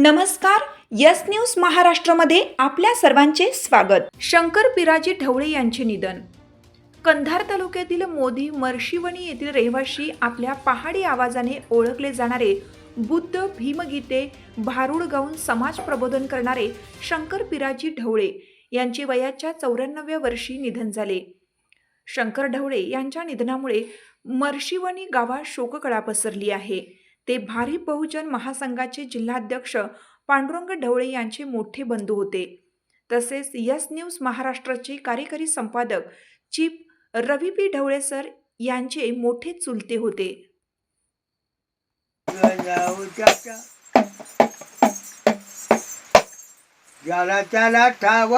नमस्कार yes news महाराष्ट्रामध्ये आपल्या सर्वांचे स्वागत. शंकर पिराजी ढवळे यांचे निधन. कंधार तालुक्यातील मोदी मर्शिवणी येथील रहिवाशी आपल्या पहाडी आवाजाने ओळखले जाणारे बुद्ध भीमगीते भारूड गाऊन समाज प्रबोधन करणारे शंकर पिराजी ढवळे यांचे वयाच्या चौऱ्याण्णव्या वर्षी निधन झाले. शंकर ढवळे यांच्या निधनामुळे मर्शिवणी गावात शोककळा पसरली आहे. ते भारी बहुजन महासंघाचे जिल्हाध्यक्ष पांडुरंग ढवळे यांचे मोठे बंधू होते. तसेच यस न्यूज महाराष्ट्राचे कार्यकारी संपादक chief Ravi P Dhawale sir यांचे मोठे चुलते होते. ज्याला त्याला ठाव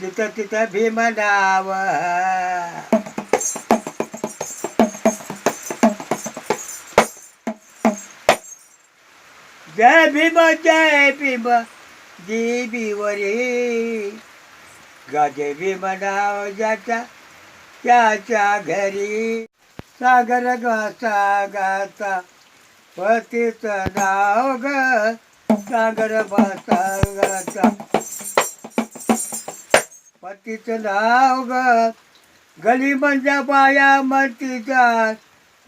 जिथं तिथं भीम नाव. जय भीम जय भीम जी भीवरी गाजे भीम नाव ज्याच्या त्याच्या घरी सागर गाता गाता पतीच नाव ग सागर गाता गाता पतीच नाव ग गली म्हणजे पाया मतीचा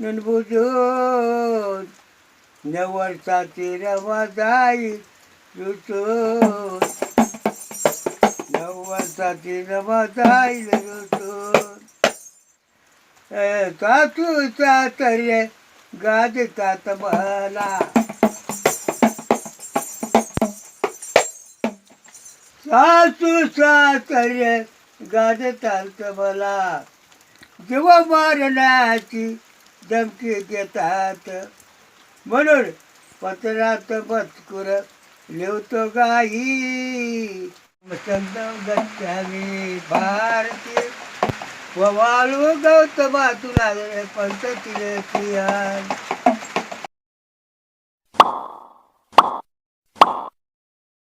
बुजून नवरचा रवा जाई रुतून नवरसाची रवा जाईल रुतून सासू सासरे गाजतात मला. सासू सासरे गाजतात मला. जीव मारण्याची धमकी देतात. म्हणून पत्रात पत्कुर लिवतो गाई. गच्छामी भारती व वाळू गौतमा तुला पंत प्रिया.